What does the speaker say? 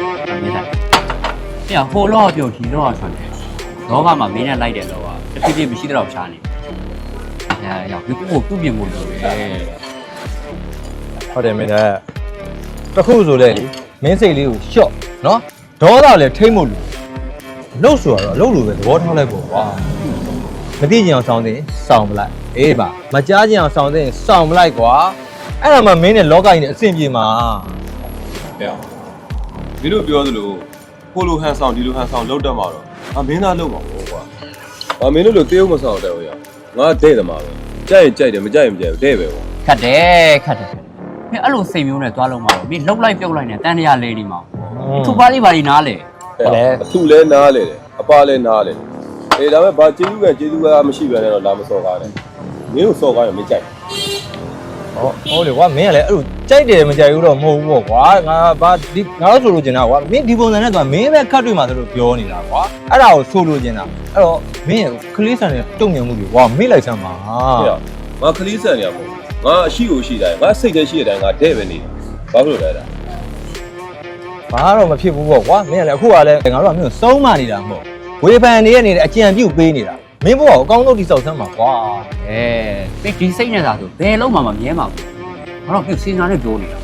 မင်းသားပြဟိုလောပြောဒီလောဆွမ်းတယ်လောကမှာမင်းနဲ့လိုက်တယ်လောကတဖြည်းဖြည်းမရှိတော့ရှားနေညာရောက်ဒီကိုပြုပြင်ဖို့လိုတယ်ဟုတ်တယ်မင်းသားတခုဆိုလေမင်းစိတ်လေးကိုရှော့နော်ဒေါသလည်းထိမ့်မို့လို့လှုပ်ဆိုတော့လှုပ်လို့ပဲသဘောထားလိုက်ပေါ့ကွာမသိကြအောင်စောင်းသိရင်စောင်းမလိုက်အေးပါမကြားကြအောင်စောင်းသိရင်စောင်းမလိုက်ကွာအဲ့ဒါမှမင်းနဲ့လောကကြီးနဲ့အဆင်ပြေမှာဟဲ့ မင်းတို့ပြောသလိုကိုလိုဟန်ဆောင်ဒီလိုဟန်ဆောင်လောက်တတ်မှာတော့အမင်းသားလောက်မှာပေါ့ကွာအမင်းတို့လိုတေးဦးမဆောင်တဲ့ဟိုရငါတဲ့တယ်မှာပဲကြိုက်ရင်ကြိုက်တယ်မကြိုက်ရင်မကြိုက်ဘူးတဲ့ပဲပေါ့ခတ်တယ်ခတ်တယ်မင်းအဲ့လိုစိတ်မျိုးနဲ့သွားလုံးမှာတော့မင်းလှုပ်လိုက်ပြုတ်လိုက်နဲ့တန်တရာလဲနေမှာသူ့ပါလေးပါလေးနားလေအထူလဲနားလေတယ်အပါလဲနားလေတယ်အေးဒါပေမဲ့ဘာကျေးဇူးကကျေးဇူးကမရှိပြန်တော့လာမစော်ကားနဲ့မင်းတို့စော်ကားရင်မကြိုက် ဟောဟုတ်တယ်ကွာမင်းကလည်းအဲ့လိုကြိုက်တယ်မကြိုက်ဘူးတော့မဟုတ်ဘူးပေါ့ကွာငါဘာဒီငါတို့ဆိုလို့ကျင်တာကွာမင်းဒီပုံစံနဲ့သွားမင်းပဲခတ်တွေ့မှာဆိုလို့ပြောနေတာကွာအဲ့ဒါကိုဆိုလို့ကျင်တာအဲ့တော့မင်းရဲ့ကလေးဆန်တဲ့တုံ့ပြန်မှုတွေကွာမေ့လိုက်စမ်းပါဟဲ့ငါခလီးဆန်နေရပေါ့ငါအရှိကိုရှိတိုင်းငါစိတ်ထဲရှိတဲ့တိုင်းငါတဲ့ပဲနေဘာလို့လဲဒါဘာတော့မဖြစ်ဘူးပေါ့ကွာမင်းကလည်းအခုကလည်းငါတို့ကမင်းကိုစုံးမနေတာမဟုတ်ဝေဖန်နေရနေတဲ့အကြံပြုတ်ပေးနေတာ မင်းဘဝကိုအကောင်းဆုံးတိစောက်စမ်းပါကွာ အဲပြီးဒီစိတ်နဲ့သာဆိုဘယ်လုံးမှမမြဲမှာဘူးငါတော့ပြုတ်စင်းစားနဲ့ပြောနေတာ